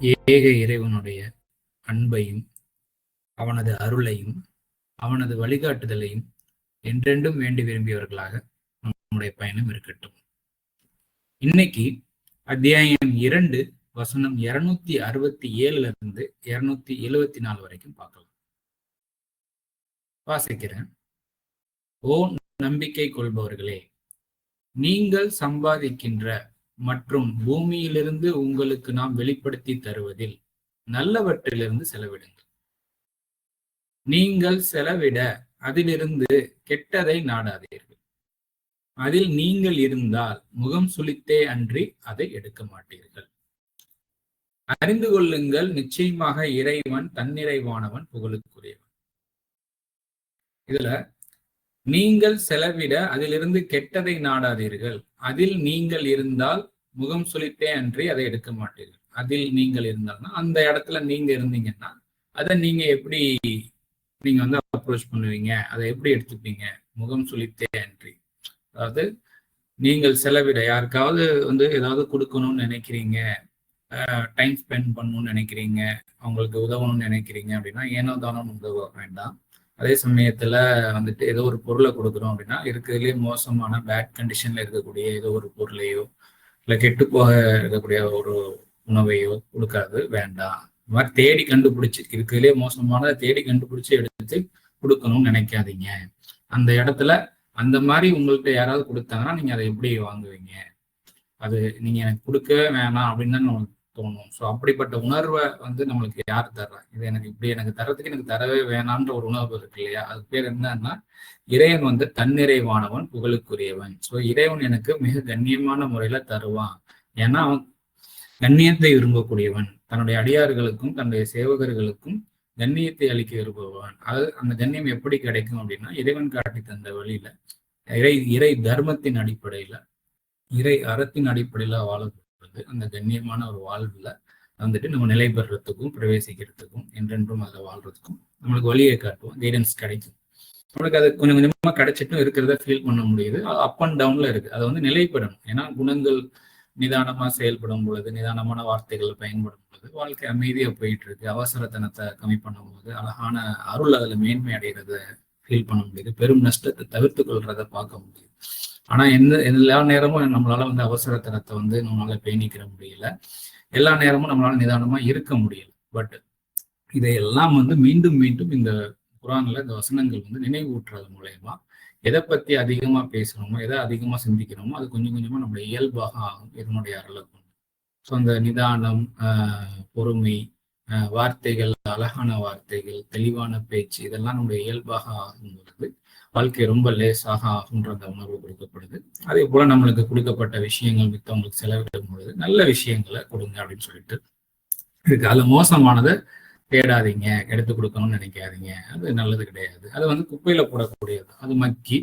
ஏக இறைவனுடைய அன்பையும் அவனது அருளையும் அவனது வழிகாட்டுதலையும் என்றென்றும் வேண்டி விரும்பியவர்களாக நம்முடைய பயணம் இருக்கட்டும். இன்னைக்கு அத்தியாயம் இரண்டு வசனம் இருநூத்தி அறுபத்தி ஏழுல இருந்து இருநூத்தி எழுவத்தி நாலு வரைக்கும் பார்க்கலாம். வாசிக்கிறேன். ஓ நம்பிக்கை கொள்பவர்களே நீங்கள் சம்பாதிக்கின்ற மற்றும் பூமியிலிருந்து உங்களுக்கு நாம் வெளிப்படுத்தி தருவதில் நல்லவற்றிலிருந்து செலவிடுங்கள். நீங்கள் செலவிட அதிலிருந்து கெட்டதை நாடாதீர்கள். அதில் நீங்கள் இருந்தால் முகம் சுளித்தே அன்றி அதை எடுக்க மாட்டீர்கள். அறிந்து கொள்ளுங்கள் நிச்சயமாக இறைவன் தன்னிறைவானவன் புகழுக்குரியவன். இதுல நீங்கள் செலவிட அதிலிருந்து கெட்டதை நாடாதீர்கள். அதில் நீங்கள் இருந்தால் முகம் சுழித்தே அன்றி அதை எடுக்க மாட்டீர்கள். அதில் நீங்கள் இருந்தால்னா அந்த இடத்துல நீங்க இருந்தீங்கன்னா அதை நீங்க எப்படி நீங்க வந்து அப்ரோச் பண்ணுவீங்க? அதை எப்படி எடுத்துப்பீங்க? முகம் சுழித்தே அன்றி. அதாவது நீங்கள் செலவிட யாருக்காவது வந்து ஏதாவது கொடுக்கணும்னு நினைக்கிறீங்க டைம் ஸ்பெண்ட் பண்ணணும்னு நினைக்கிறீங்க அவங்களுக்கு உதவணும்னு நினைக்கிறீங்க அப்படின்னா ஏனோ தானோன்னு உதவ வேண்டாம். அதே சமயத்துல வந்துட்டு ஏதோ ஒரு பொருளை கொடுக்குறோம் அப்படின்னா இருக்கிறதுலே மோசமான பேட் கண்டிஷன்ல இருக்கக்கூடிய ஏதோ ஒரு பொருளையோ இல்லை கெட்டு போக இருக்கக்கூடிய ஒரு உணவையோ கொடுக்காது வேண்டாம். இந்த மாதிரி தேடி கண்டுபிடிச்சி இருக்கிறதுலே மோசமான தேடி கண்டுபிடிச்சி எடுத்து கொடுக்கணும்னு நினைக்காதீங்க. அந்த இடத்துல அந்த மாதிரி உங்கள்கிட்ட யாராவது கொடுத்தாங்கன்னா நீங்க அதை எப்படி வாங்குவீங்க? அது நீங்க எனக்கு கொடுக்க வேணாம் அப்படின்னு தான் தோணும். ஸோ அப்படிப்பட்ட உணர்வை வந்து நம்மளுக்கு யார் தர்றா? இது எனக்கு இப்படி எனக்கு தரத்துக்கு எனக்கு தரவே வேணான்ற ஒரு உணர்வு இருக்கு இல்லையா? அது பேர் என்னன்னா இறைவன் வந்து தன்னிறைவானவன் புகழுக்குரியவன். ஸோ இறைவன் எனக்கு மிக கண்ணியமான முறையில தருவான். ஏன்னா அவன் கண்ணியத்தை விரும்பக்கூடியவன். தன்னுடைய அடியார்களுக்கும் தன்னுடைய சேவகர்களுக்கும் கண்ணியத்தை அளிக்க விரும்புபவன் அது அந்த கண்ணியம் எப்படி கிடைக்கும் அப்படின்னா இறைவன் காட்டி தந்த வழியில இறை இறை தர்மத்தின் அடிப்படையில இறை அறத்தின் அடிப்படையில வாழப்படுறது அந்த கண்ணியமான ஒரு வாழ்வுல வந்துட்டு நம்ம நிலை பெறுறதுக்கும் பிரவேசிக்கிறதுக்கும் என்றென்றும் அதில் வாழ்றதுக்கும் நம்மளுக்கு வழியை காட்டுவோம் கைடன்ஸ் கிடைக்கும். நம்மளுக்கு அது கொஞ்சம் கொஞ்சமா கிடைச்சிட்டும் இருக்கிறத ஃபீல் பண்ண முடியுது. அப் அண்ட் டவுன்ல இருக்கு. அதை வந்து நிலைப்படணும். ஏன்னா குணங்கள் நிதானமா செயல்படும் பொழுது நிதானமான வார்த்தைகள் பயன்படும் பொழுது வாழ்க்கை அமைதியா போயிட்டு இருக்கு அவசரத்தனத்தை கம்மி பண்ணும் போது அழகான அருள் அதுல மேன்மை அடைகிறத ஃபீல் பண்ண முடியுது. பெரும் நஷ்டத்தை தவிர்த்து கொள்றத பார்க்க முடியுது. ஆனா எந்த எல்லா நேரமும் நம்மளால வந்து அவசரத்தனத்தை வந்து நம்மளால பேணிக்கிற முடியல. எல்லா நேரமும் நம்மளால நிதானமா இருக்க முடியல. பட் இதையெல்லாம் வந்து மீண்டும் மீண்டும் இந்த குரான்ல இந்த வசனங்கள் வந்து நினைவூட்டுறது மூலயமா எதை பத்தி அதிகமா பேசணுமோ எதை அதிகமா சிந்திக்கிறோமோ அது கொஞ்சம் கொஞ்சமா நம்மளுடைய இயல்பாக ஆகும் இதனுடைய அருளை கொண்டு. ஸோ அந்த நிதானம் பொறுமை வார்த்தைகள் அழகான வார்த்தைகள் தெளிவான பேச்சு இதெல்லாம் நம்முடைய இயல்பாக ஆகும் பொழுது வாழ்க்கை ரொம்ப லேசாக ஆகுன்ற அந்த உணர்வு கொடுக்கப்படுது. அதே போல நம்மளுக்கு கொடுக்கப்பட்ட விஷயங்கள் மித்தவங்களுக்கு செலவிடும் பொழுது நல்ல விஷயங்களை கொடுங்க அப்படின்னு சொல்லிட்டு இருக்கு. அதுல மோசமானதை தேடாதீங்க எடுத்து கொடுக்கணும்னு நினைக்காதீங்க. அது நல்லது கிடையாது. அது வந்து குப்பையில போடக்கூடியது. அது மக்கி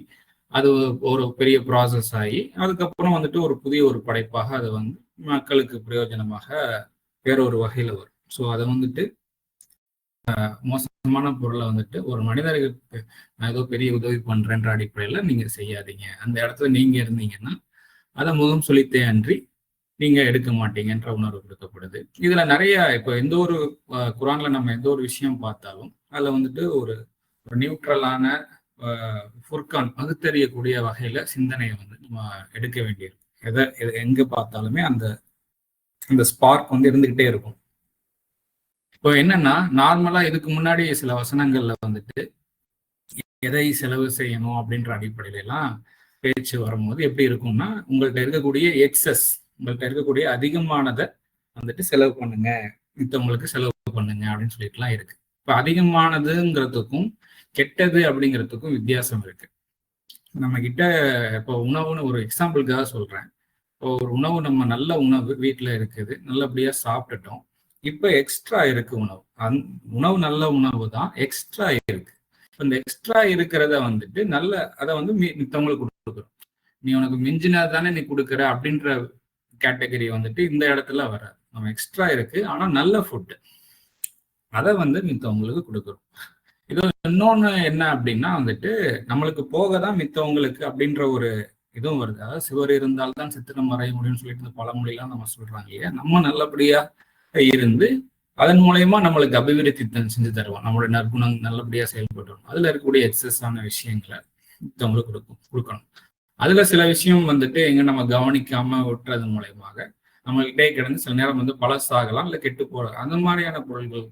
அது ஒரு பெரிய ப்ராசஸ் ஆகி அதுக்கப்புறம் வந்துட்டு ஒரு புதிய ஒரு படைப்பாக அது வந்து மக்களுக்கு பிரயோஜனமாக வேறொரு வகையில வரும். ஸோ அதை வந்துட்டு மோசமான பொருளை வந்துட்டு ஒரு மனிதர்களுக்கு நான் ஏதோ பெரிய உதவி பண்றேன்ற அடிப்படையில நீங்க செய்யாதீங்க. அந்த இடத்துல நீங்க இருந்தீங்கன்னா அதை முகம் சொல்லித்தே அன்றி நீங்க எடுக்க மாட்டீங்கன்ற உணர்வு கொடுக்கப்படுது. இதுல நிறைய இப்போ எந்த ஒரு குரான்ல நம்ம எந்த ஒரு விஷயம் பார்த்தாலும் அதுல வந்துட்டு ஒரு ஒரு நியூட்ரலான ஃபுர்கான் பகுத்தறியக்கூடிய வகையில சிந்தனையை வந்து நம்ம எடுக்க வேண்டியிருக்கும். எதை எங்க பார்த்தாலுமே அந்த அந்த ஸ்பார்க் வந்து இருந்துகிட்டே இருக்கும். இப்போ என்னன்னா நார்மலா இதுக்கு முன்னாடி சில வசனங்கள்ல வந்துட்டு எதை செலவு செய்யணும்? அப்படின்ற அடிப்படையில எல்லாம் பேச்சு வரும்போது எப்படி இருக்கும்னா உங்கள்கிட்ட இருக்கக்கூடிய எக்ஸஸ் உங்கள்கிட்ட இருக்கக்கூடிய அதிகமானதை வந்துட்டு செலவு பண்ணுங்க. மித்தவங்களுக்கு செலவு பண்ணுங்க அப்படின்னு சொல்லிட்டுலாம் இருக்கு. இப்போ அதிகமானதுங்கிறதுக்கும் கெட்டது அப்படிங்கிறதுக்கும் வித்தியாசம் இருக்கு. நம்ம கிட்ட இப்போ உணவுன்னு ஒரு எக்ஸாம்பிளுக்காக சொல்றேன். இப்போ ஒரு உணவு நம்ம நல்ல உணவு வீட்டில் இருக்குது. நல்லபடியா சாப்பிட்டுட்டோம். இப்போ எக்ஸ்ட்ரா இருக்கு உணவு. அந் உணவு நல்ல உணவு தான் எக்ஸ்ட்ரா இருக்கு. இந்த எக்ஸ்ட்ரா இருக்கிறத வந்துட்டு நல்ல அதை வந்து மித்தவங்களுக்கு கொடுக்குறோம் நீ உனக்கு மிஞ்சினா தானே நீ கொடுக்குற அப்படின்ற கேட்டகரி வந்துட்டு இந்த இடத்துல வராது. நம்ம எக்ஸ்ட்ரா இருக்கு ஆனா நல்ல ஃபுட்டு அதை வந்து மித்தவங்களுக்கு கொடுக்குறோம் இது இன்னொன்னு என்ன அப்படின்னா வந்துட்டு நம்மளுக்கு போக தான் மித்தவங்களுக்கு அப்படின்ற ஒரு இதுவும் வருது. அதாவது சிவர் இருந்தால்தான் சித்திரம் மறைய முடியும்னு சொல்லிட்டு இந்த பழமொழிலாம் நம்ம சொல்றாங்க இல்லையா? நம்ம நல்லபடியா இருந்து அதன் மூலயமா நம்மளுக்கு அபிவிருத்தி செஞ்சு தருவோம். நம்மளுடைய நற்குணம் நல்லபடியா செயல்பட்டு அதுல இருக்கக்கூடிய எக்ஸஸ் ஆன விஷயங்களை நம்மளுக்கு கொடுக்கும் கொடுக்கணும். அதுல சில விஷயம் வந்துட்டு எங்க நம்ம கவனிக்காம விட்டுறது மூலயமாக நம்மகிட்டே கிடந்து சில நேரம் வந்து பழசாகலாம் இல்லை கெட்டு போகலாம். அந்த மாதிரியான பொருள்கள்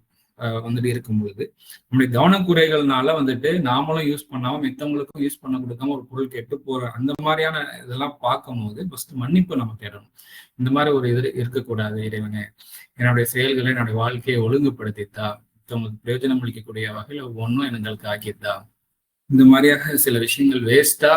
வந்துட்டு இருக்கும் பொழுது நம்முடைய கவனக்குறைகள்னால வந்துட்டு நாமளும் யூஸ் பண்ணாம மித்தவங்களுக்கும் யூஸ் பண்ண கொடுக்காம ஒரு பொருள் கெட்டு போற அந்த மாதிரியான இதெல்லாம் பார்க்கும் போது ஃபர்ஸ்ட் மன்னிப்பு நம்ம தேடணும். இந்த மாதிரி ஒரு இது இருக்கக்கூடாது இறைவனே. என்னுடைய செயல்களை என்னுடைய வாழ்க்கையை ஒழுங்குபடுத்தித்தா மத்தவங்களுக்கு பிரயோஜனம் அளிக்கக்கூடிய வகையில் ஒன்றும் எங்களுக்கு ஆக்கித்தா இந்த மாதிரியாக சில விஷயங்கள் வேஸ்டா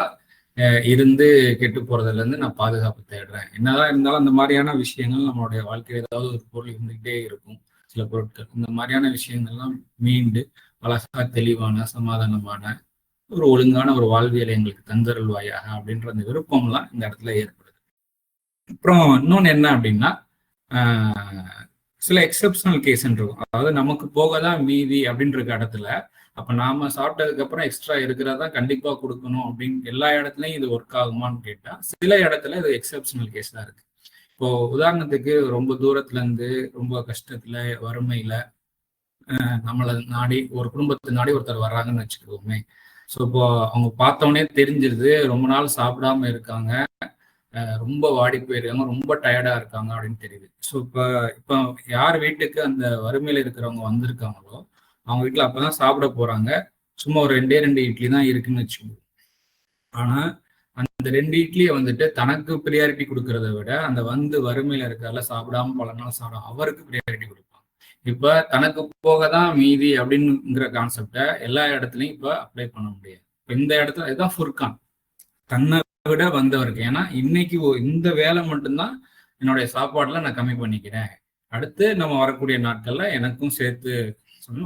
இருந்து கெட்டு போறதுல இருந்து நான் பாதுகாப்பு தேடுறேன். என்னதான் இருந்தாலும் அந்த மாதிரியான விஷயங்கள் நம்மளுடைய வாழ்க்கையில் ஏதாவது ஒரு பொருள் இருந்துகிட்டே இருக்கும். சில பொருட்கள். இந்த மாதிரியான விஷயங்கள்லாம் மீண்டு அழகா தெளிவான சமாதானமான ஒரு ஒழுங்கான ஒரு வாழ்வியலை எங்களுக்கு தந்தருள்வாயாக அப்படின்ற அந்த விருப்பம்லாம் இந்த இடத்துல ஏற்படுது. அப்புறம் இன்னொன்று என்ன அப்படின்னா சில எக்ஸப்ஷனல் கேஸ் இருக்கும். அதாவது நமக்கு போக தான் மீதி அப்படின்ற இடத்துல அப்ப நாம சாப்பிட்டதுக்கு அப்புறம் எக்ஸ்ட்ரா இருக்கிறதா கண்டிப்பா கொடுக்கணும் அப்படின்னு எல்லா இடத்துலயும் இது ஒர்க் ஆகுமான்னு கேட்டா சில இடத்துல இது எக்ஸப்ஷனல் கேஸ் தான் இருக்கு. இப்போ உதாரணத்துக்கு ரொம்ப தூரத்துல இருந்து ரொம்ப கஷ்டத்துல வறுமையில நம்மளை நாடி ஒரு குடும்பத்தை நாடி ஒருத்தர் வர்றாங்கன்னு வச்சுக்கோமே. ஸோ இப்போ அவங்க பார்த்தோன்னே தெரிஞ்சிருது ரொம்ப நாள் சாப்பிடாம இருக்காங்க ரொம்ப வாடி போயிருக்காங்க ரொம்ப டயர்டா இருக்காங்க அப்படின்னு தெரியுது. ஸோ இப்போ இப்போ யார் வீட்டுக்கு அந்த வறுமையில இருக்கிறவங்க வந்திருக்காங்களோ அவங்க வீட்டில் அப்பதான் சாப்பிட போறாங்க. சும்மா ஒரு ரெண்டே ரெண்டு இட்லி தான் இருக்குன்னு வச்சுக்கோங்க. ஆனா அந்த ரெண்டு இட்லியை வந்துட்டு தனக்கு ப்ரியாரிட்டி கொடுக்கறத விட அந்த வந்து வறுமையில இருக்கால சாப்பிடாம பல நாள் சாப்பிடும் அவருக்கு ப்ரியாரிட்டி கொடுப்பாங்க. இப்ப தனக்கு போக தான் மீதி அப்படின்னுங்கிற கான்செப்டை எல்லா இடத்துலையும் இப்ப அப்ளை பண்ண முடியாது. இப்ப இந்த இடத்துல இதுதான் ஃபுர்கான் தன்னை விட வந்தவருக்கு. ஏன்னா இன்னைக்கு இந்த வேலை மட்டும்தான் என்னுடைய சாப்பாடுல நான் கம்மி பண்ணிக்கிறேன். அடுத்து நம்ம வரக்கூடிய நாட்கள்ல எனக்கும் சேர்த்து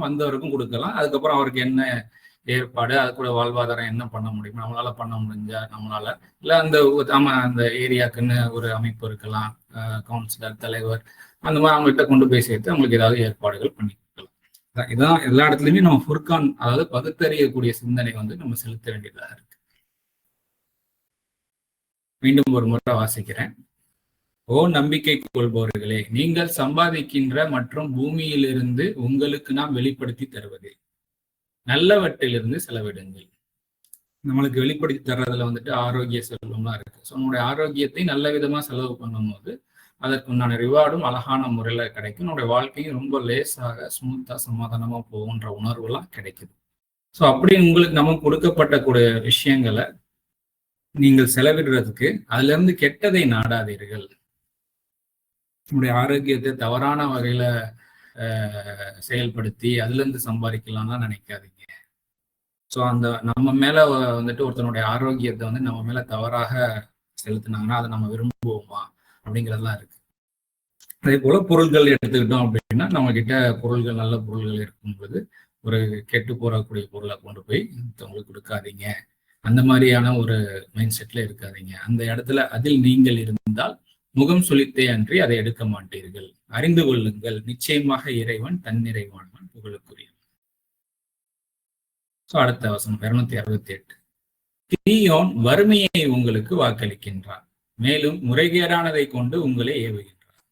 வந்தவருக்கும் கொடுக்கலாம். அதுக்கப்புறம் அவருக்கு என்ன ஏற்பாடு அது கூட வாழ்வாதாரம் என்ன பண்ண முடியும்? நம்மளால பண்ண முடிஞ்சா நம்மளால. இல்ல அந்த ஆமா அந்த ஏரியாக்குன்னு ஒரு அமைப்பு இருக்கலாம் கவுன்சிலர் தலைவர் அந்த மாதிரி அவங்ககிட்ட கொண்டு போய் சேர்த்து அவங்களுக்கு ஏதாவது ஏற்பாடுகள் பண்ணி கொடுக்கலாம் இதான் எல்லா இடத்துலயுமே நம்ம ஃபுர்கான் அதாவது பகுத்தறியக்கூடிய சிந்தனை வந்து நம்ம செலுத்த வேண்டியதாக இருக்கு. மீண்டும் ஒரு முறை வாசிக்கிறேன். ஓ நம்பிக்கை கொள்பவர்களே நீங்கள் சம்பாதிக்கின்ற மற்றும் பூமியிலிருந்து உங்களுக்கு நாம் வெளிப்படுத்தி தருவதே நல்லவற்றிலிருந்து செலவிடுங்கள். நம்மளுக்கு வெளிப்படுத்தி தர்றதுல வந்துட்டு ஆரோக்கிய செல்வம்லாம் இருக்கு. ஸோ நம்மளுடைய ஆரோக்கியத்தை நல்ல விதமா செலவு பண்ணும்போது அதற்கு உண்டான ரிவார்டும் அழகான முறையில கிடைக்கும். நம்முடைய வாழ்க்கையும் ரொம்ப லேசாக ஸ்மூத்தா சமாதானமா போகுன்ற உணர்வுலாம் கிடைக்குது. ஸோ அப்படி உங்களுக்கு நமக்கு கொடுக்கப்பட்ட கூடிய விஷயங்களை நீங்கள் செலவிடுறதுக்கு அதுல இருந்து கெட்டதை நாடாதீர்கள். நம்முடைய ஆரோக்கியத்தை தவறான வகையில செயல்படுத்தி அதுலேருந்து இருந்து நினைக்காதீங்க. ஸோ அந்த நம்ம மேல வந்துட்டு ஒருத்தனுடைய ஆரோக்கியத்தை வந்து நம்ம மேல தவறாக செலுத்தினாங்கன்னா அதை நம்ம விரும்புவோமா? அப்படிங்கிறதெல்லாம் இருக்கு. அதே போல பொருள்கள் எடுத்துக்கிட்டோம் அப்படின்னா நம்ம கிட்ட பொருள்கள் நல்ல பொருள்கள் இருக்கும் பொழுது ஒரு கெட்டு போறக்கூடிய பொருளை கொண்டு போய் மற்றவங்களுக்கு கொடுக்காதீங்க. அந்த மாதிரியான ஒரு மைண்ட் செட்ல இருக்காதீங்க. அந்த இடத்துல அதில் நீங்கள் இருந்தால் முகம் சுழித்தே அன்றி அதை எடுக்க மாட்டீர்கள். அறிந்து கொள்ளுங்கள். நிச்சயமாக இறைவன் தன்னிறைவானவன் புகழுக்குரிய. அடுத்த வசனம் இருநூத்தி அறுபத்தி எட்டு தீயோன் வறுமையை உங்களுக்கு வாக்களிக்கின்றார் மேலும் முறைகேடானதை கொண்டு உங்களை ஏவுகின்றார்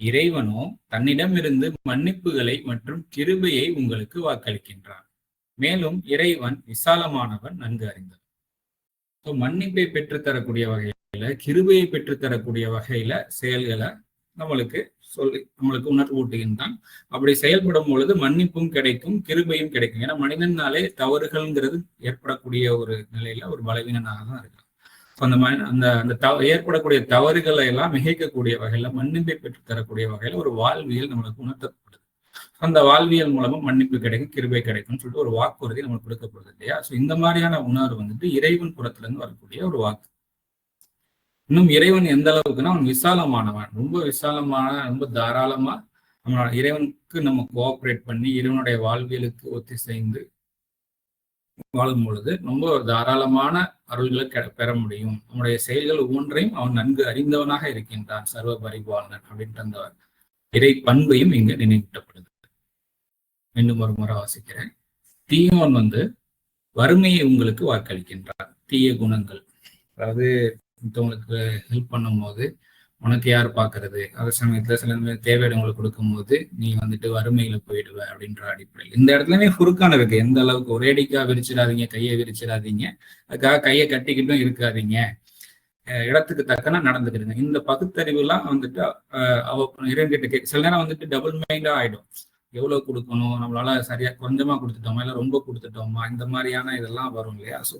இறைவனோ தன்னிடமிருந்து மன்னிப்புகளை மற்றும் கிருபையை உங்களுக்கு வாக்களிக்கின்றார் மேலும் இறைவன் விசாலமானவன் நன்கு அறிந்தவர் மன்னிப்பை பெற்றுத்தரக்கூடிய வகையில் கிருபையை பெற்றுத்தரக்கூடிய வகையில செயல்களை நம்மளுக்கு சொல்லி நம்மளுக்கு உணர்வூட்டுகின்றான். அப்படி செயல்படும் பொழுது மன்னிப்பும் கிடைக்கும் கிருபையும் கிடைக்கும். ஏன்னா மனிதனாலே தவறுகள்ங்கிறது ஏற்படக்கூடிய ஒரு நிலையில ஒரு பலவீனனாக தான் இருக்கான். அந்த அந்த அந்த தவ ஏற்படக்கூடிய தவறுகளை எல்லாம் மிகைக்கக்கூடிய வகையில மன்னிப்பை பெற்று தரக்கூடிய வகையில ஒரு வாழ்வியல் நம்மளுக்கு உணர்த்தப்படுது. அந்த வாழ்வியல் மூலமா மன்னிப்பு கிடைக்கும் கிருபை கிடைக்கும்னு சொல்லிட்டு ஒரு வாக்குறுதி நம்மளுக்கு கொடுக்கப்படுது இல்லையா? ஸோ இந்த மாதிரியான உணர்வு வந்துட்டு இறைவன் புறத்துல இருந்து வரக்கூடிய ஒரு வாக்கு. இன்னும் இறைவன் எந்த அளவுக்குன்னா அவன் விசாலமானவன். ரொம்ப விசாலமான ரொம்ப தாராளமா நம்மளோட இறைவனுக்கு நம்ம கோஆப்ரேட் பண்ணி இறைவனுடைய வாழ்வியலுக்கு ஒத்திசைந்து வாழும் பொழுது ரொம்ப தாராளமான அருள்களை பெற முடியும். நம்முடைய செயல்கள் ஒவ்வொன்றையும் அவன் நன்கு அறிந்தவனாக இருக்கின்றான். சர்வ பரிபாலனன் அப்படின்ற அந்த இறை பண்பையும் இங்கு நினைவூட்டப்படுது. மீண்டும் ஒரு முறை வாசிக்கிறேன். தீயோன் வந்து வறுமையை உங்களுக்கு வாக்களிக்கின்றார். தீய குணங்கள். அதாவது மற்றவங்களுக்கு ஹெல்ப் பண்ணும்போது உனக்கு யார் பாக்குறது? அதே சமயத்துல சில தேவையிட கொடுக்கும்போது நீ வந்துட்டு வறுமையில போயிடுவ அப்படின்ற அடிப்படையில். இந்த இடத்துலயுமே குறுக்கான இருக்கு. எந்த அளவுக்கு ஒரேடிக்கா விரிச்சிடாதீங்க கையை விரிச்சிடாதீங்க. அதுக்காக கையை கட்டிக்கிட்டும் இருக்காதீங்க. இடத்துக்கு தக்கன நடந்துக்கிடுங்க. இந்த பகுத்தறிவு எல்லாம் வந்துட்டு அவ இறைவன்கிட்ட சில நேரம் வந்துட்டு டபுள் மைண்டா ஆயிடும். எவ்வளவு கொடுக்கணும்? நம்மளால சரியா கொஞ்சமா கொடுத்துட்டோமா? இல்ல ரொம்ப கொடுத்துட்டோமா? இந்த மாதிரியான இதெல்லாம் வரும் இல்லையா? ஸோ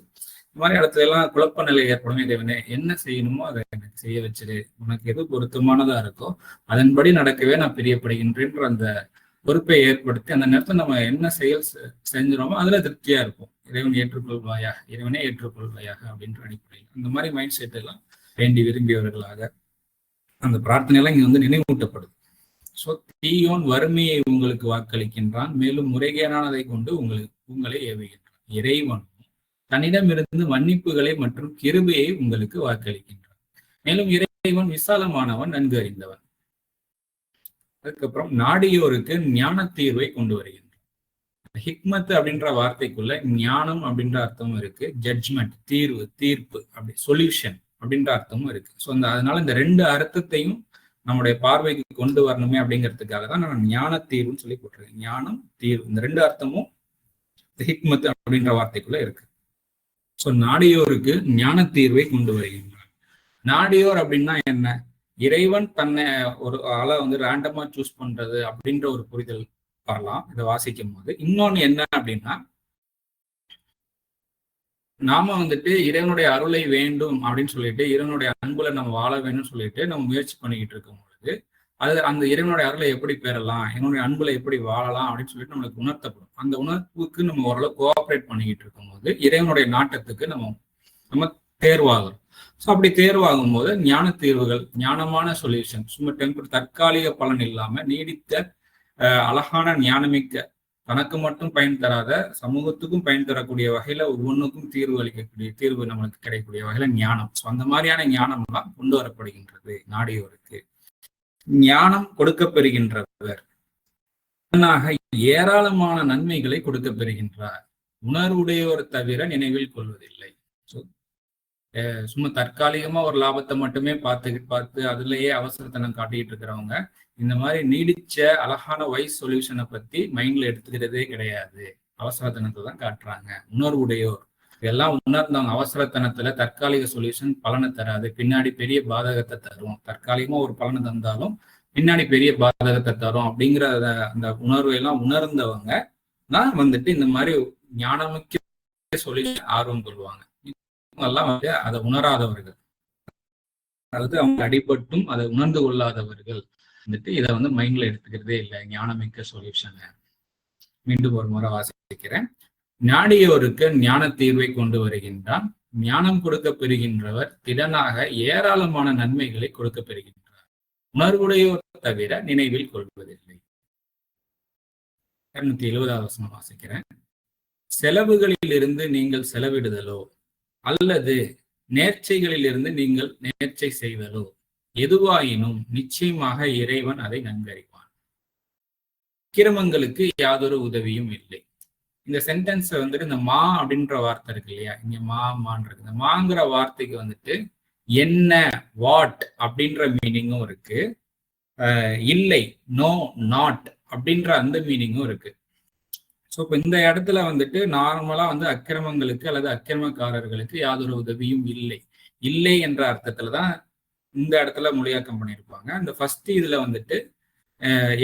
இந்த மாதிரி இடத்துல எல்லாம் குழப்ப நிலை ஏற்படும் இறைவனே என்ன செய்யணுமோ அதை எனக்கு செய்ய வச்சிரு. உனக்கு எது பொருத்தமானதா இருக்கோ அதன்படி நடக்கவே நான் பிரியப்படுகின்றேன்ற அந்த பொறுப்பை ஏற்படுத்தி அந்த நேரத்தில் நம்ம என்ன செயல் செஞ்சிடோமோ அதுல திருப்தியா இருக்கும் இறைவன் ஏற்றுக்கொள்வாயாக இறைவனே ஏற்றுக்கொள்வாயாக அப்படின்ற அடிப்படையில். அந்த மாதிரி மைண்ட் செட் எல்லாம் வேண்டி விரும்பியவர்களாக அந்த பிரார்த்தனை எல்லாம் இங்க வந்து நினைவூட்டப்படுது. ஸோ தீயோன் வறுமையை உங்களுக்கு வாக்களிக்கின்றான் மேலும் முறைகேடானதை கொண்டு உங்களுக்கு உங்களை ஏவுகின்றான். இறைவன் தன்னிடமிருந்து மன்னிப்புகளை மற்றும் கிருபையை உங்களுக்கு வாக்களிக்கின்றான். மேலும் இறைவன் விசாலமானவன் நன்கு அறிந்தவன். அதுக்கப்புறம் நாடியோருக்கு ஞான தீர்வை கொண்டு வருகின்றான். ஹிக்மத் அப்படின்ற வார்த்தைக்குள்ள ஞானம் அப்படின்ற அர்த்தமும் இருக்கு ஜட்ஜ்மெண்ட் தீர்வு தீர்ப்பு அப்படி சொல்யூஷன் அப்படின்ற அர்த்தமும் இருக்கு. ஸோ அந்த அதனால இந்த ரெண்டு அர்த்தத்தையும் நம்முடைய பார்வைக்கு கொண்டு வரணுமே அப்படிங்கிறதுக்காக தான் நான் ஞான தீர்வுன்னு சொல்லி போட்டிருக்கேன். ஞானம் தீர்வு. இந்த ரெண்டு அர்த்தமும் ஹிக்மத் அப்படின்ற வார்த்தைக்குள்ள இருக்கு. ஸோ நாடியோருக்கு ஞான தீர்வை கொண்டு வருகின்றார். நாடியோர் அப்படின்னா என்ன? இறைவன் தன்னை ஒரு ஆளை வந்து ரேண்டமா சூஸ் பண்றது அப்படின்ற ஒரு புரிதல் வரலாம். இதை வாசிக்கும் போது இன்னொன்னு என்ன அப்படின்னா நாம வந்துட்டு இறைவனுடைய அருளை வேண்டும் அப்படின்னு சொல்லிட்டு இறைவனுடைய அன்புல நம்ம வாழ வேணும்னு சொல்லிட்டு நம்ம முயற்சி பண்ணிக்கிட்டு இருக்கும் பொழுது அது அந்த இறைவனுடைய அருளை எப்படி பெறலாம் என்னுடைய அன்புல எப்படி வாழலாம் அப்படின்னு சொல்லிட்டு நம்மளுக்கு உணர்த்தப்படும். அந்த உணர்வுக்கு நம்ம ஓரளவு கோஆப்ரேட் பண்ணிக்கிட்டு இருக்கும் போது இறைவனுடைய நாட்டத்துக்கு நம்ம நம்ம தேர்வாகிறோம் ஸோ அப்படி தேர்வாகும் போது ஞான தீர்வுகள் ஞானமான சொல்யூஷன் சும்மா டெம்பர் தற்காலிக பலன் இல்லாம நீடித்த அழகான ஞானமிக்க தனக்கு மட்டும் பயன் தராத சமூகத்துக்கும் பயன் தரக்கூடிய வகையில ஒவ்வொன்றுக்கும் தீர்வு அளிக்கக்கூடிய தீர்வு நம்மளுக்கு கிடைக்கக்கூடிய வகையில ஞானம். ஸோ அந்த மாதிரியான ஞானம் எல்லாம் கொண்டு வரப்படுகின்றது நாடியோருக்கு. ஞானம் கொடுக்கப்பெறுகின்றவர். ஏராளமான நன்மைகளை கொடுக்க பெறுகின்றார் உணர்வுடையவர் தவிர நினைவில் கொள்வதில்லை. சும்மா தற்காலிகமா ஒரு லாபத்தை மட்டுமே பார்த்து பார்த்து அதுலயே அவசரத்தனம் காட்டிட்டு இருக்கிறவங்க இந்த மாதிரி நீடிச்ச அழகான வைஸ் சொல்யூஷனை பத்தி மைண்ட்ல எடுத்துக்கிறதே கிடையாது. அவசரத்தனத்தை தான் காட்டுறாங்க உணர்வுடையோர் இதெல்லாம் உணர்ந்தவங்க அவசரத்தனத்துல தற்காலிக சொல்யூஷன் பலனை தராது. பின்னாடி பெரிய பாதகத்தை தரும். தற்காலிகமா ஒரு பலனை தந்தாலும் பின்னாடி பெரிய பாதகத்தை தரும் அப்படிங்கிற அந்த உணர்வை எல்லாம் உணர்ந்தவங்க தான் வந்துட்டு இந்த மாதிரி ஞானமிக்க சொல்யூஷன் ஆர்வம் கொள்வாங்க. எல்லாம் வந்து அதை உணராதவர்கள். அதாவது அவங்க அடிபட்டும் அதை உணர்ந்து கொள்ளாதவர்கள். வந்துட்டு இதை வந்து மைண்ட்ல எடுத்துக்கிறதே இல்லை. ஞானமிக்க சொல்யூஷன் மீண்டும் ஒரு முறை வாசிக்கிறேன். ஞானியோருக்கு ஞான தீர்வை கொண்டு வருகின்றான். ஞானம் கொடுக்க பெறுகின்றவர் திடனாக ஏராளமான நன்மைகளை கொடுக்க பெறுகின்றார். உணர்வுடையோர் தவிர நினைவில் கொள்வதில்லை. இருநூத்தி எழுபதாவது வசனம் வாசிக்கிறேன். செலவுகளில் இருந்து நீங்கள் செலவிடுதலோ அல்லது நேர்ச்சைகளில் இருந்து நீங்கள் நேர்ச்சை செய்தலோ எதுவாயினும் நிச்சயமாக இறைவன் அதை நன்கறிவான். கிரமங்களுக்கு யாதொரு உதவியும் இல்லை. இந்த சென்டென்ஸ் வந்துட்டு இந்த மா அப்படின்ற வார்த்தை இருக்கு இல்லையா? இங்க மா மான் இந்த மாங்கிற வார்த்தைக்கு வந்துட்டு என்ன வாட் அப்படின்ற மீனிங்கும் இருக்கு. இல்லை நோ நாட் அப்படின்ற அந்த மீனிங்கும் இருக்கு. ஸோ இப்போ இந்த இடத்துல வந்துட்டு நார்மலா வந்து அக்கிரமங்களுக்கு அல்லது அக்கிரமக்காரர்களுக்கு யாதொரு உதவியும் இல்லை. இல்லை என்ற அர்த்தத்துல தான் இந்த இடத்துல மொழியாக்கம் பண்ணியிருப்பாங்க அந்த ஃபர்ஸ்ட் இதுல வந்துட்டு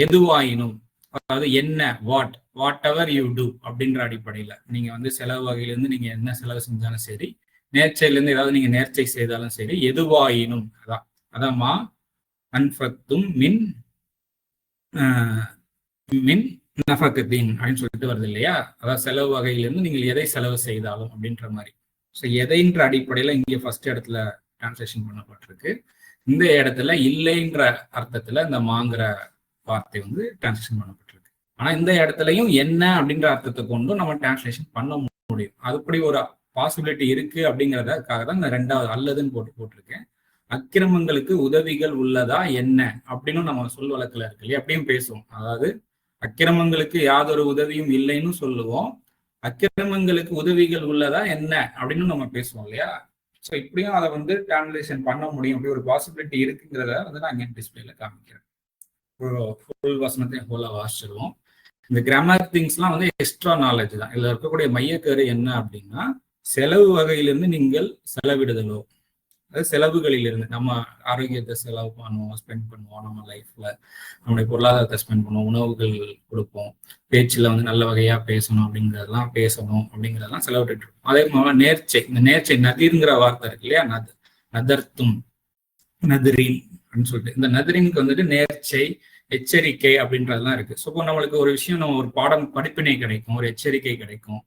எதுவாயினும் அதாவது என்ன what whatever you do அப்படின்ற அடிப்படையில நீங்க வந்து செலவு வகையிலேருந்து நீங்க என்ன செலவு செஞ்சாலும் சரி நேர்ச்சையிலேருந்து ஏதாவது நீங்க நேர்ச்சை செய்தாலும் சரி எதுவாயினும் அதான் அதாம்மா அன்ஃபத்தும் மின் மின் நஃபக்கத்தின் அப்படின்னு சொல்லிட்டு வருது இல்லையா? அதாவது செலவு வகையிலேருந்து நீங்கள் எதை செலவு செய்தாலும் அப்படின்ற மாதிரி. ஸோ எதைன்ற அடிப்படையில் இங்கே ஃபர்ஸ்ட் இடத்துல டிரான்ஸ்லேஷன் பண்ணப்பட்டிருக்கு. இந்த இடத்துல இல்லைன்ற அர்த்தத்துல இந்த மாங்கிற வார்த்தை வந்து டிரான்ஸ்லேஷன் பண்ணப்பட்டிருக்கு. ஆனா இந்த இடத்துலயும் என்ன அப்படின்ற அர்த்தத்தை கொண்டும் நம்ம டிரான்ஸ்லேஷன் பண்ண முடியும். அதுபடி ஒரு பாசிபிலிட்டி இருக்கு அப்படிங்கிறதுக்காக தான் இந்த ரெண்டாவது அல்லதுன்னு போட்டு போட்டிருக்கேன். அக்கிரமங்களுக்கு உதவிகள் உள்ளதா என்ன அப்படின்னு நம்ம சொல் வழக்கில் இருக்கு இல்லையா? அப்படியும் பேசுவோம். அதாவது அக்கிரமங்களுக்கு யாதொரு உதவியும் இல்லைன்னு சொல்லுவோம். அக்கிரமங்களுக்கு உதவிகள் உள்ளதா என்ன அப்படின்னு நம்ம பேசுவோம் இல்லையா? ஸோ இப்படியும் அதை வந்து டேனலைசேஷன் பண்ண முடியும். அப்படி ஒரு பாசிபிலிட்டி இருக்குங்கிறத வந்து நான் இங்கே டிஸ்பிளேல காமிக்கிறேன். ஃபுல் வசனத்தை ஃபுல்லாக வாசிச்சிருவோம். இந்த கிராமர் திங்ஸ்லாம் வந்து எக்ஸ்ட்ரா நாலேஜ் தான். இதில் இருக்கக்கூடிய மையக்கரு என்ன அப்படின்னா செலவு வகையிலிருந்து நீங்கள் செலவிடுதலோ அதாவது செலவுகளில் இருந்து நம்ம ஆரோக்கியத்தை செலவு பண்ணுவோம் ஸ்பெண்ட் பண்ணுவோம் நம்ம லைஃப்ல நம்முடைய பொருளாதாரத்தை ஸ்பெண்ட் பண்ணுவோம் உணவுகள் கொடுப்போம் பேச்சில் வந்து நல்ல வகையா பேசணும் அப்படிங்கிறதெல்லாம் பேசணும் அப்படிங்கிறதெல்லாம் செலவிட்டு இருக்கோம். அதே மாதிரி நேர்ச்சை இந்த நேர்ச்சை நதிர்ங்கிற வார்த்தை இருக்கு இல்லையா? நத் நதர்த்தும் நதிரின் அப்படின்னு சொல்லிட்டு. இந்த நதிரினுக்கு வந்துட்டு நேர்ச்சை எச்சரிக்கை அப்படின்றதெல்லாம் இருக்கு. ஸோ இப்போ நம்மளுக்கு ஒரு விஷயம் நம்ம ஒரு பாடம் படிப்பினை கிடைக்கும் ஒரு எச்சரிக்கை கிடைக்கும்.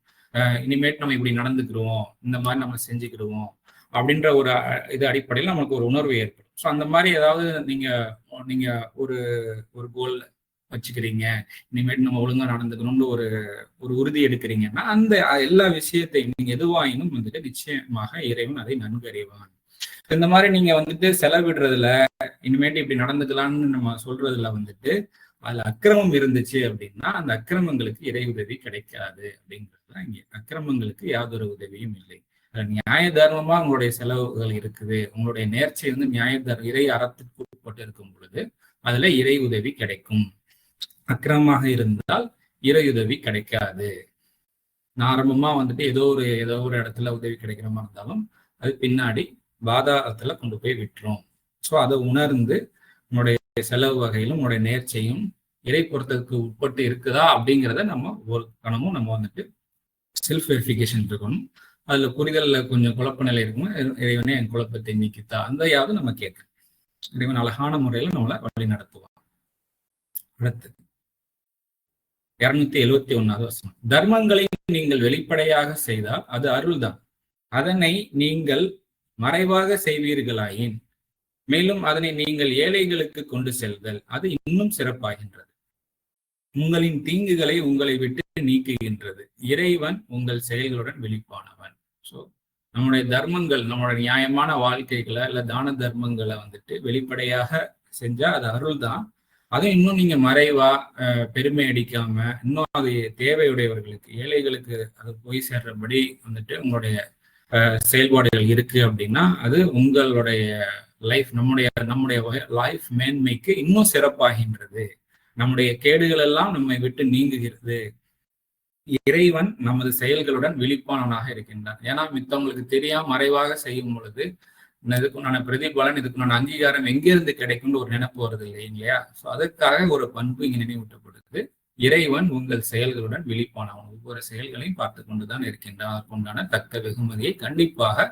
இனிமேட் நம்ம இப்படி நடந்துக்கிடுவோம் இந்த மாதிரி நம்ம செஞ்சுக்கிடுவோம் அப்படின்ற ஒரு இது அடிப்படையில் நமக்கு ஒரு உணர்வு ஏற்படும். ஸோ அந்த மாதிரி ஏதாவது நீங்க நீங்கள் ஒரு ஒரு கோல் வச்சுக்கிறீங்க. இனிமேட்டு நம்ம ஒழுங்கா நடந்துக்கணும்னு ஒரு ஒரு உறுதி எடுக்கிறீங்கன்னா அந்த எல்லா விஷயத்தையும் நீங்கள் எதுவாயினும் வந்துட்டு நிச்சயமாக இறைவன் அதை நன்கு அறிவான் இந்த மாதிரி நீங்க வந்துட்டு செலவிடுறதுல இனிமேட்டு இப்படி நடந்துக்கலாம்னு நம்ம சொல்றதுல வந்துட்டு அதுல அக்கிரமம் இருந்துச்சு அப்படின்னா அந்த அக்கிரமங்களுக்கு இறை உதவி கிடைக்காது அப்படிங்கிறது தான் அக்கிரமங்களுக்கு யாதொரு உதவியும் இல்லை. நியாய தர்மமா உங்களுடைய செலவுகள் இருக்குது. உங்களுடைய நேர்ச்சி வந்து நியாய தர் இறை அறத்துக்கு உட்பட்டு இருக்கும் பொழுது அதுல இறை உதவி கிடைக்கும். அக்கிரமமாக இருந்தால் இறை உதவி கிடைக்காது. ஆரம்பமா வந்துட்டு ஏதோ ஒரு ஏதோ ஒரு இடத்துல உதவி கிடைக்கிற மாதிரி இருந்தாலும் அது பின்னாடி பாதாரத்துல கொண்டு போய் விட்டுரும். ஸோ அதை உணர்ந்து உன்னுடைய செலவு வகையிலும் உன்னுடைய நேர்ச்சையும் இறை பொருத்தத்துக்கு உட்பட்டு இருக்குதா அப்படிங்கிறத நம்ம ஒரு கணமும் நம்ம வந்துட்டு செல்ஃப் வெரிஃபிகேஷன் இருக்கணும். அதுல புரிதல்ல கொஞ்சம் குழப்ப நிலை இருக்கும் இறைவனே என் குழப்பத்தை நீக்கித்தா? அந்த யாவது நம்ம கேட்க இறைவன் அழகான முறையில நம்மளை வழி நடத்துவான். அடுத்து இருநூத்தி எழுவத்தி ஒன்னாவது வருஷம் தர்மங்களை நீங்கள் வெளிப்படையாக செய்தால் அது அருள்தான். அதனை நீங்கள் மறைவாக செய்வீர்களாயின் மேலும் அதனை நீங்கள் ஏழைகளுக்கு கொண்டு செல்தல் அது இன்னும் சிறப்பாகின்றது. உங்களின் தீங்குகளை உங்களை விட்டு நீக்குகின்றது. இறைவன் உங்கள் செயல்களுடன் வெளிப்பானவன். ஸோ நம்முடைய தர்மங்கள் நம்மளுடைய நியாயமான வாழ்க்கைகளை இல்லை தான தர்மங்களை வந்துட்டு வெளிப்படையாக செஞ்சா அது அருள் தான் அதை இன்னும் நீங்க மறைவா பெருமை அடிக்காம இன்னும் அது தேவையுடையவர்களுக்கு ஏழைகளுக்கு அது போய் சேர்றபடி வந்துட்டு உங்களுடைய செயல்பாடுகள் இருக்கு அப்படின்னா அது உங்களுடைய லைஃப் நம்முடைய நம்முடைய லைஃப் மேன்மைக்கு இன்னும் சிறப்பாகின்றது. நம்முடைய கேடுகள் எல்லாம் நம்மை விட்டு நீங்குகிறது. இறைவன் நமது செயல்களுடன் விழிப்பானவனாக இருக்கின்றான். ஏன்னா மித்தவங்களுக்கு தெரியாம மறைவாக செய்யும் பொழுது இதுக்குண்டான பிரதிபலன் இதுக்குண்டான அங்கீகாரம் எங்கிருந்து கிடைக்கும்னு ஒரு நினைப்பு வருது இல்லையா ஸோ அதுக்காக ஒரு பண்பு இங்க நினைவூட்டப்படுது. இறைவன் உங்கள் செயல்களுடன் விழிப்பானவன். ஒவ்வொரு செயல்களையும் பார்த்து கொண்டுதான் இருக்கின்றான். அதற்குண்டான தக்க வெகுமதியை கண்டிப்பாக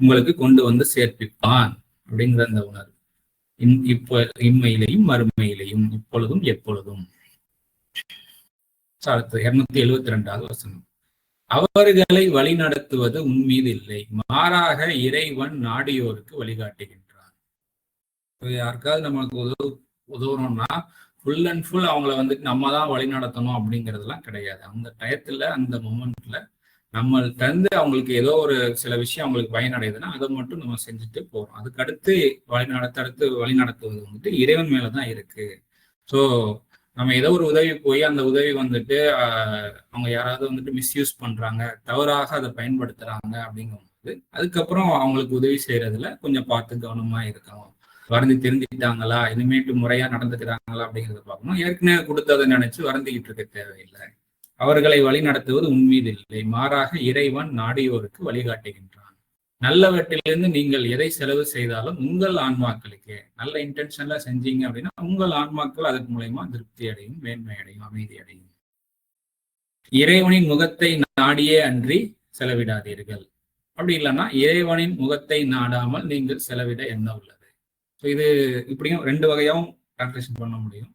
உங்களுக்கு கொண்டு வந்து சேர்ப்பிப்பான் அப்படிங்கிற அந்த உணர்வு. இன் இப்ப இம்மையிலையும் மறுமையிலையும் இப்பொழுதும் எப்பொழுதும். அடுத்து இருநூத்தி எழுவத்தி ரெண்டாவது வசனம். அவர்களை வழிநடத்துவது உன்மீது இல்லை. மாறாக இறைவன் நாடியோருக்கு வழிகாட்டுகின்றான். யாருக்காவது நம்மளுக்கு உதவு உதவணும்னா ஃபுல் அண்ட் ஃபுல் அவங்கள வந்துட்டு நம்ம தான் வழி நடத்தணும் அப்படிங்கிறதுலாம் கிடையாது. அந்த டயத்துல அந்த மூமெண்ட்ல நம்ம தந்து அவங்களுக்கு ஏதோ ஒரு சில விஷயம் அவங்களுக்கு பயனடையுதுன்னா அதை மட்டும் நம்ம செஞ்சுட்டு போறோம். அதுக்கு அடுத்து வழி நடத்த அடுத்து வழி நடத்துவது வந்துட்டு இறைவன் மேலதான் இருக்கு. ஸோ நம்ம ஏதோ ஒரு உதவி போய் அந்த உதவி வந்துட்டு அவங்க யாராவது வந்துட்டு மிஸ்யூஸ் பண்றாங்க தவறாக அதை பயன்படுத்துறாங்க அப்படிங்கும்போது அதுக்கப்புறம் அவங்களுக்கு உதவி செய்யறதுல கொஞ்சம் பார்த்து கவனமா இருக்கணும். வருந்தி தெரிஞ்சுக்கிட்டாங்களா இனிமேட்டு முறையா நடந்துக்கிறாங்களா அப்படிங்கிறத பார்க்கணும். ஏற்கனவே கொடுத்ததை நினைச்சு வருந்திக்கிட்டு இருக்க தேவையில்லை. அவர்களை வழி நடத்துவது உன்மீது இல்லை. மாறாக இறைவன் நாடியோருக்கு வழிகாட்டுகின்றான். நல்லவற்றிலிருந்து நீங்கள் எதை செலவு செய்தாலும் உங்கள் ஆன்மாக்களுக்கு நல்ல இன்டென்ஷன்ல செஞ்சீங்க அப்படின்னா உங்கள் ஆன்மாக்கள் அதன் மூலயமா திருப்தி அடையும் மேன்மை அடையும் அமைதி அடையும். இறைவனின் முகத்தை நாடியே அன்றி செலவிடாதீர்கள். அப்படி இல்லைன்னா இறைவனின் முகத்தை நாடாமல் நீங்கள் செலவிட என்ன உள்ளது. இது இப்படியும் ரெண்டு வகையாவும் டிரான்ஸ்லேஷன் பண்ண முடியும்.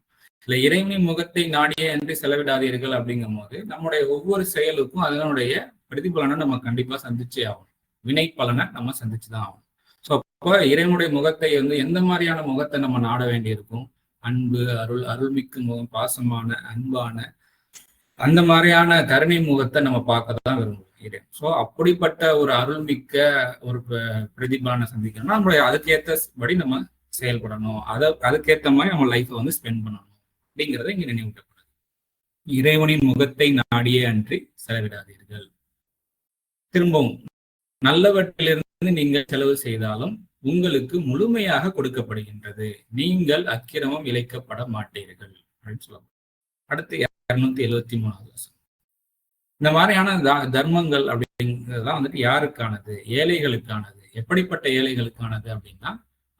இல்ல இறைவனின் முகத்தை நாடியே அன்றி செலவிடாதீர்கள் அப்படிங்கும் போது நம்முடைய ஒவ்வொரு செயலுக்கும் அதனுடைய பிரதிபலனை நம்ம கண்டிப்பா சந்திச்சே ஆகணும். வினை பலனை நம்ம சந்திச்சுதான் ஆகணும். ஸோ அப்போ இறைவனுடைய முகத்தை வந்து எந்த மாதிரியான முகத்தை நம்ம நாட வேண்டியிருக்கும்? அன்பு அருள் அருள்மிக்கு முகம் பாசமான அன்பான அந்த மாதிரியான கருணை முகத்தை நம்ம பார்க்க தான் விரும்புவோம் இறைவன். ஸோ அப்படிப்பட்ட ஒரு அருள்மிக்க ஒரு பிரதிபான சந்திக்கணும்னா நம்மளுடைய அதுக்கேற்றபடி நம்ம செயல்படணும். அதை அதுக்கேற்ற மாதிரி நம்ம லைஃப்பை வந்து ஸ்பெண்ட் பண்ணணும் அப்படிங்கிறத இங்க நினைவூட்டப்படுது இறைவனின் முகத்தை நாடியே அன்றி செலவிடாதீர்கள். திரும்பவும் நல்லவற்றிலிருந்து நீங்கள் செலவு செய்தாலும் உங்களுக்கு முழுமையாக கொடுக்கப்படுகின்றது. நீங்கள் அக்கிரமம் இழைக்கப்பட மாட்டீர்கள் அப்படின்னு சொல்லுவாங்க. அடுத்து இருநூத்தி எழுவத்தி மூணாவது இந்த மாதிரியான தர்மங்கள் அப்படிங்கிறதுலாம் வந்துட்டு யாருக்கானது? ஏழைகளுக்கானது. எப்படிப்பட்ட ஏழைகளுக்கானது அப்படின்னா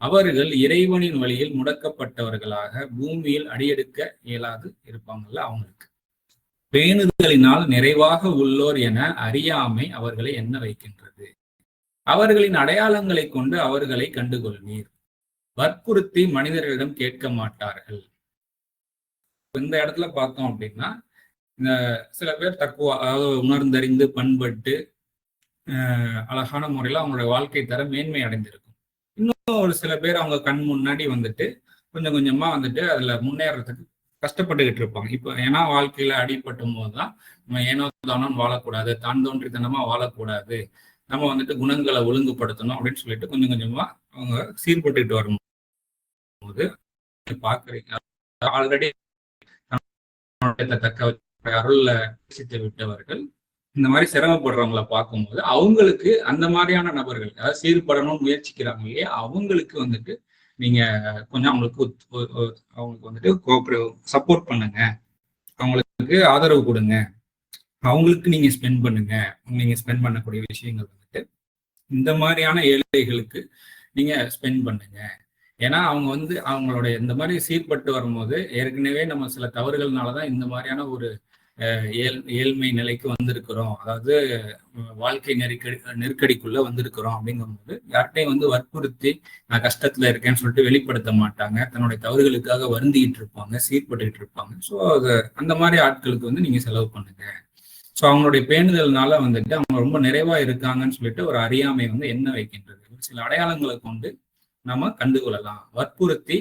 அவர்கள் இறைவனின் வழியில் முடக்கப்பட்டவர்களாக பூமியில் அடியெடுக்க இயலாது இருப்பாங்கல்ல அவங்களுக்கு. பேணுதலினால் நிறைவாக உள்ளோர் என அறியாமை அவர்களை என்ன வைக்கின்றது அவர்களின் அடையாளங்களை கொண்டு அவர்களை கண்டுகொள்வீர். வற்புறுத்தி மனிதர்களிடம் கேட்க மாட்டார்கள். இந்த இடத்துல பார்த்தோம் அப்படின்னா இந்த சில பேர் தக்குவா அதாவது உணர்ந்தறிந்து பண்பட்டு அழகான முறையில் அவங்களுடைய வாழ்க்கை தர மேன்மை அடைந்திருக்கும். இன்னும் ஒரு சில பேர் அவங்க கண் முன்னாடி வந்துட்டு கொஞ்சம் கொஞ்சமா வந்துட்டு அதுல முன்னேறதுக்கு கஷ்டப்பட்டுக்கிட்டு இருப்பாங்க. இப்போ ஏன்னா வாழ்க்கையில அடிபட்டும் போதுதான் நம்ம ஏனோ தானோன்னு வாழக்கூடாது தான் தோன்றித்தனமா வாழக்கூடாது. நம்ம வந்துட்டு குணங்களை ஒழுங்குபடுத்தணும் அப்படின்னு சொல்லிட்டு கொஞ்சம் கொஞ்சமா அவங்க சீர்பட்டுக்கிட்டு வரும்போது பாக்குறீங்க. ஆல்ரெடி தக்க அருள்ல சித்து விட்டவர்கள் இந்த மாதிரி சிரமப்படுறவங்களை பார்க்கும்போது அவங்களுக்கு அந்த மாதிரியான நபர்கள் அதாவது சீர்படணும் முயற்சிக்கிறாங்க இல்லையா அவங்களுக்கு வந்துட்டு நீங்க கொஞ்சம் அவங்களுக்கு அவங்களுக்கு வந்துட்டு சப்போர்ட் பண்ணுங்க. அவங்களுக்கு ஆதரவு கொடுங்க. அவங்களுக்கு நீங்க ஸ்பெண்ட் பண்ணுங்க. நீங்க ஸ்பெண்ட் பண்ணக்கூடிய விஷயங்கள் இந்த மாதிரியான ஏழைகளுக்கு நீங்க ஸ்பெண்ட் பண்ணுங்க. ஏன்னா அவங்க வந்து அவங்களுடைய இந்த மாதிரி சீர்பட்டு வரும்போது ஏற்கனவே நம்ம சில தவறுகள்னாலதான் இந்த மாதிரியான ஒரு ஏழ் ஏழ்மை நிலைக்கு வந்திருக்கிறோம். அதாவது வாழ்க்கை நெருக்கடி நெருக்கடிக்குள்ள வந்திருக்கிறோம் அப்படிங்கும்போது யார்கிட்டையும் வந்து வற்புறுத்தி நான் கஷ்டத்துல இருக்கேன்னு சொல்லிட்டு வெளிப்படுத்த மாட்டாங்க. தன்னுடைய தவறுகளுக்காக வருந்திக்கிட்டு இருப்பாங்க சீர்பட்டுக்கிட்டு இருப்பாங்க. ஸோ அது அந்த மாதிரி ஆட்களுக்கு வந்து நீங்க செலவு பண்ணுங்க. ஸோ அவங்களுடைய பேணுதல்னால வந்துட்டு அவங்க ரொம்ப நிறைவா இருக்காங்கன்னு சொல்லிட்டு ஒரு அறியாமை வந்து என்ன வைக்கின்றது? சில அடையாளங்களை கொண்டு நம்ம கண்டுகொள்ளலாம். வற்புறுத்தி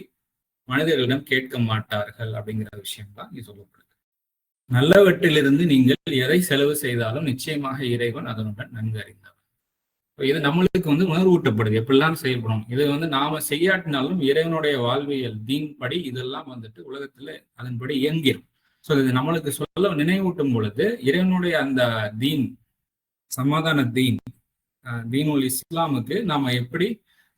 மனிதர்களிடம் கேட்க மாட்டார்கள் அப்படிங்கிற விஷயம் தான் இது சொல்லப்படுது நல்லவற்றிலிருந்து நீங்கள் எதை செலவு செய்தாலும் நிச்சயமாக இறைவன் அதனுடன் நன்கு அறிந்தவர் இது நம்மளுக்கு வந்து உணர்வூட்டப்படுது. எப்படிலாம் செயல்படும் இது வந்து நாம செய்யாட்டினாலும் இறைவனுடைய வாழ்வியல் தீன் படி இதெல்லாம் வந்துட்டு உலகத்துல அதன்படி இயங்கிடும் ஸோ இது நம்மளுக்கு சொல்ல நினைவூட்டும் பொழுது இறைவனுடைய அந்த தீன் சமாதான தீன் தீனுல் இஸ்லாமுக்கு நாம எப்படி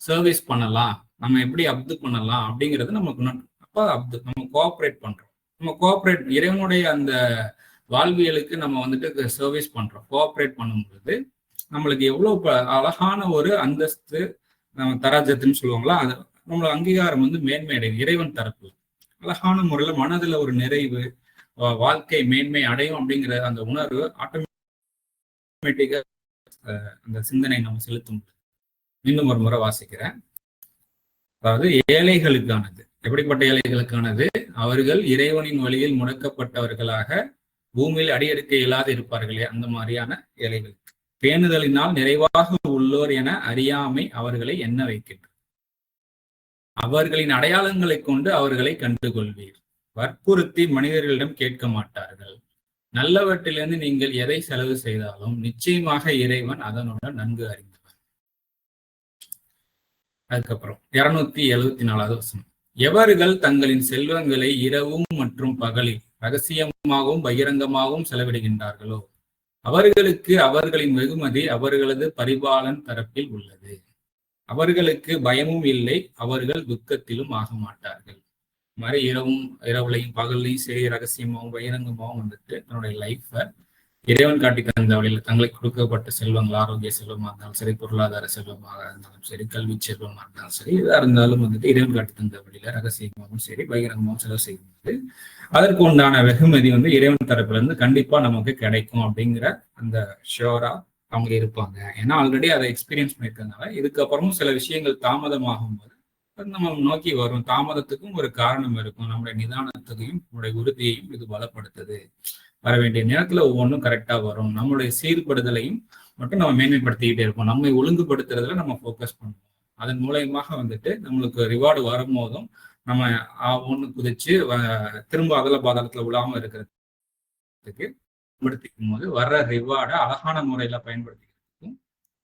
சர்வீஸ் பண்ணலாம் நம்ம எப்படி அப்து பண்ணலாம் அப்படிங்கிறது நமக்கு அப்ப அப்து நம்ம கோஆப்ரேட் பண்றோம். நம்ம கோஆப்ரேட் இறைவனுடைய அந்த வாழ்வியலுக்கு நம்ம வந்துட்டு சர்வீஸ் பண்றோம். கோஆப்ரேட் பண்ணும்பொழுது நம்மளுக்கு எவ்வளவு அழகான ஒரு அந்தஸ்து நம்ம தராஜத்துன்னு சொல்லுவாங்களா அது நம்மளோட அங்கீகாரம் வந்து மேன்மை அடையும் இறைவன் தரப்பு அழகான முறையில மனதுல ஒரு நிறைவு வாழ்க்கை மேன்மை அடையும் அப்படிங்கிற அந்த உணர்வு ஆட்டோமேட்டிக்கா அந்த சிந்தனை நம்ம செலுத்தும். இன்னும் ஒரு முறை வாசிக்கிறேன். அதாவது ஏழைகளுக்கானது. எப்படிப்பட்ட ஏழைகளுக்கானது? அவர்கள் இறைவனின் வழியில் முடக்கப்பட்டவர்களாக பூமியில் அடியெடுக்க இயலாது இருப்பார்களே அந்த மாதிரியான ஏழைகள். பேணுதலினால் நிறைவாக உள்ளோர் என அறியாமை அவர்களை எண்ண வைக்கின்றது அவர்களின் அடையாளங்களை கொண்டு அவர்களை கண்டுகொள்வீர். வற்புறுத்தி மனிதர்களிடம் கேட்க மாட்டார்கள். நல்லவற்றிலிருந்து நீங்கள் எதை செலவு செய்தாலும் நிச்சயமாக இறைவன் அதனுடன் நன்கு அறிந்தவர். அதுக்கப்புறம் இருநூத்தி எழுவத்தி நாலாவது வசனம். எவர்கள் தங்களின் செல்வங்களை இரவும் மற்றும் பகலில் ரகசியமாகவும் பகிரங்கமாகவும் செலவிடுகின்றார்களோ அவர்களுக்கு அவர்களின் வெகுமதி அவர்களது பரிபாலன் தரப்பில் உள்ளது. அவர்களுக்கு பயமும் இல்லை அவர்கள் துக்கத்திலும் ஆக மாட்டார்கள் மாதிரி இரவும் இரவுலையும் பகல்லையும் சரி ரகசியமாகவும் பகிரங்கமாகவும் வந்துட்டு தன்னுடைய லைஃப்பை இறைவன் காட்டி தந்த வழியில் தங்களுக்கு கொடுக்கப்பட்ட செல்வங்கள் ஆரோக்கிய செல்வமாக இருந்தாலும் சரி பொருளாதார செல்வமாக இருந்தாலும் சரி கல்வி செல்வமாக இருந்தாலும் சரி இதாக இருந்தாலும் வந்துட்டு இறைவன் காட்டி தந்த வழியில ரகசியமாகவும் சரி பகிரங்கமாகவும் செலவு செய்யும்போது அதற்கு உண்டான வெகுமதி வந்து இறைவன் தரப்புல இருந்து கண்டிப்பா நமக்கு கிடைக்கும் அப்படிங்கிற அந்த ஷோரா அவங்க இருப்பாங்க. ஏன்னா ஆல்ரெடி அதை எக்ஸ்பீரியன்ஸ் பண்ணியிருக்கனால இதுக்கப்புறமும் சில விஷயங்கள் தாமதமாகும் போது நம்ம நோக்கி வரும். தாமதத்துக்கும் ஒரு காரணம் இருக்கும். நம்முடைய நிதானத்துக்கும் நம்முடைய உறுதியையும் இது பலப்படுத்துது. வர வேண்டிய நேரத்துல ஒவ்வொன்றும் கரெக்டா வரும். நம்மளுடைய சீர்படுதலையும் மட்டும் நம்ம மேன்மைப்படுத்திக்கிட்டே இருப்போம். நம்மை ஒழுங்குபடுத்துறதுல நம்ம ஃபோக்கஸ் பண்ணுவோம். அதன் மூலயமாக வந்துட்டு நம்மளுக்கு ரிவார்டு வரும்போதும் நம்ம ஒன்று குதிச்சு திரும்ப அகல பாதாளத்துல விழாம இருக்கிறதுக்கு பயன்படுத்திக்கும் போது வர்ற ரிவார்டை அழகான முறையில பயன்படுத்திக்கிறதுக்கும்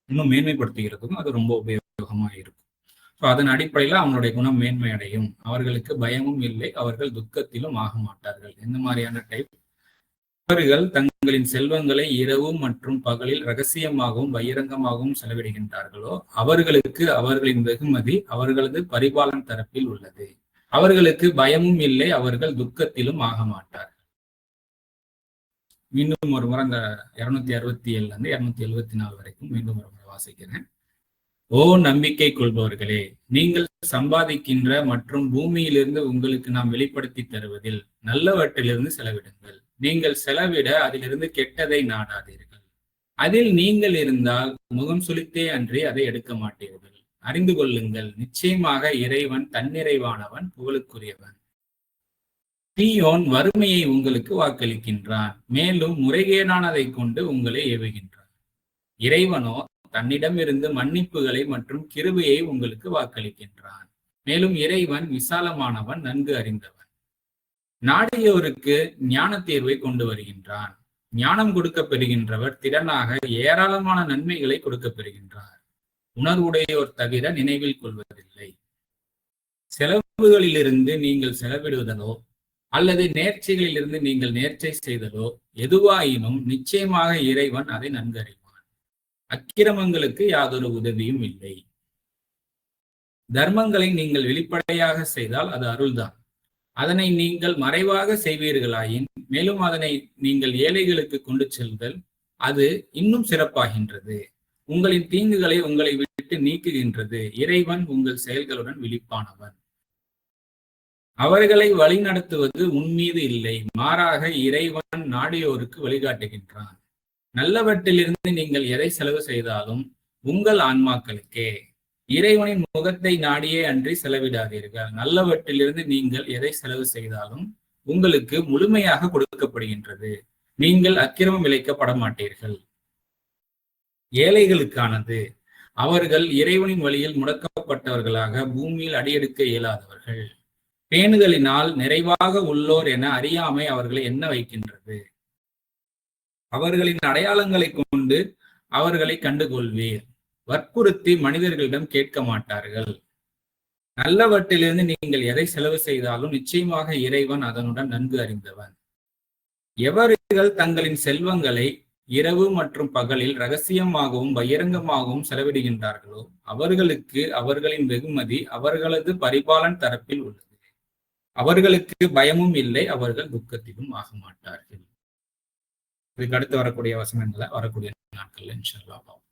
இன்னும் மேன்மைப்படுத்திக்கிறதுக்கும் அது ரொம்ப உபயோகமா இருக்கும். ஸோ அதன் அடிப்படையில் அவங்களுடைய குணம் மேன்மை அடையும் அவர்களுக்கு பயமும் இல்லை அவர்கள் துக்கத்திலும் ஆக மாட்டார்கள். இந்த மாதிரியான டைப் அவர்கள் தங்களின் செல்வங்களை இரவு மற்றும் பகலில் ரகசியமாகவும் பகிரங்கமாகவும் செலவிடுகின்றார்களோ அவர்களுக்கு அவர்களின் வெகுமதி அவர்களது பரிபாலன் தரப்பில் உள்ளது. அவர்களுக்கு பயமும் இல்லை அவர்கள் துக்கத்திலும் ஆக மாட்டார்கள். மீண்டும் ஒரு முறை அந்த இருநூத்தி அறுபத்தி ஏழுல இருந்து இருநூத்தி எழுபத்தி நாலு வரைக்கும் மீண்டும் ஒரு முறை வாசிக்கிறேன். ஓ நம்பிக்கை கொள்பவர்களே நீங்கள் சம்பாதிக்கின்ற மற்றும் பூமியிலிருந்து உங்களுக்கு நாம் வெளிப்படுத்தி தருவதில் நல்லவற்றிலிருந்து செலவிடுங்கள். நீங்கள் செலவிட அதிலிருந்து கெட்டதை நாடாதீர்கள். அதில் நீங்கள் இருந்தால் முகம் சுளித்தே அன்றி அதை எடுக்க மாட்டீர்கள். அறிந்து கொள்ளுங்கள் நிச்சயமாக இறைவன் தன்னிறைவானவன் புகழுக்குரியவன். தீயோன் வறுமையை உங்களுக்கு வாக்களிக்கின்றான் மேலும் முறைகேடானதை கொண்டு உங்களை ஏவுகின்றான். இறைவனோ தன்னிடமிருந்து மன்னிப்புகளை மற்றும் கிருபையை உங்களுக்கு வாக்களிக்கின்றான். மேலும் இறைவன் விசாலமானவன் நன்கு அறிந்தவன். நாடியோருக்கு ஞான தேர்வை கொண்டு வருகின்றான். ஞானம் கொடுக்க பெறுகின்றவர் திறனாக ஏராளமான நன்மைகளை கொடுக்க பெறுகின்றார் உணர்வுடையோர் தவிர நினைவில் கொள்வதில்லை. செலவுகளிலிருந்து நீங்கள் செலவிடுவதோ அல்லது நேர்ச்சிகளிலிருந்து நீங்கள் நேர்ச்சை செய்தலோ எதுவாயினும் நிச்சயமாக இறைவன் அதை நன்கறிவான். அக்கிரமங்களுக்கு யாதொரு உதவியும் இல்லை. தர்மங்களை நீங்கள் வெளிப்படையாக செய்தால் அது அருள்தான். அதனை நீங்கள் மறைவாக செய்வீர்களாயின் மேலும் அதனை நீங்கள் ஏழைகளுக்கு கொண்டு செல்தல் அது இன்னும் சிறப்பாகின்றது. உங்களின் தீங்குகளை உங்களை விட்டு நீக்குகின்றது. இறைவன் உங்கள் செயல்களுடன் விழிப்பானவன் அவர்களை வழிநடத்துவது உன்மீது இல்லை. மாறாக இறைவன் நாடியோருக்கு வழிகாட்டுகின்றான். நல்லவற்றிலிருந்து நீங்கள் எதை செலவு செய்தாலும் உங்கள் ஆன்மாக்களுக்கே. இறைவனின் முகத்தை நாடியே அன்றி செலவிடாதீர்கள். நல்லவற்றிலிருந்து நீங்கள் எதை செலவு செய்தாலும் உங்களுக்கு முழுமையாக கொடுக்கப்படுகின்றது. நீங்கள் அக்கிரமம் இழைக்கப்பட மாட்டீர்கள். ஏழைகளுக்கானது. அவர்கள் இறைவனின் வழியில் முடக்கப்பட்டவர்களாக பூமியில் அடியெடுக்க இயலாதவர்கள். பேணுதலினால் நிறைவாக உள்ளோர் என அறியாமை அவர்களை என்ன வைக்கின்றது. அவர்களின் அடையாளங்களை கொண்டு அவர்களை கண்டுகொள்வீர். வற்புறுத்தி மனிதர்களிடம் கேட்க மாட்டார்கள். நல்லவற்றிலிருந்து நீங்கள் எதை செலவு செய்தாலும் நிச்சயமாக இறைவன் அதனுடன் நன்கு அறிந்தவன். எவர்கள் தங்களின் செல்வங்களை இரவு மற்றும் பகலில் ரகசியமாகவும் பகிரங்கமாகவும் செலவிடுகின்றார்களோ அவர்களுக்கு அவர்களின் வெகுமதி அவர்களது பரிபாலன் தரப்பில் உள்ளது. அவர்களுக்கு பயமும் இல்லை அவர்கள் துக்கத்திலும் ஆக மாட்டார்கள் இதுக்கு அடுத்து வரக்கூடிய வசனங்களை வரக்கூடிய நாட்கள்ல இன்ஷல்லா பார்ப்போம்.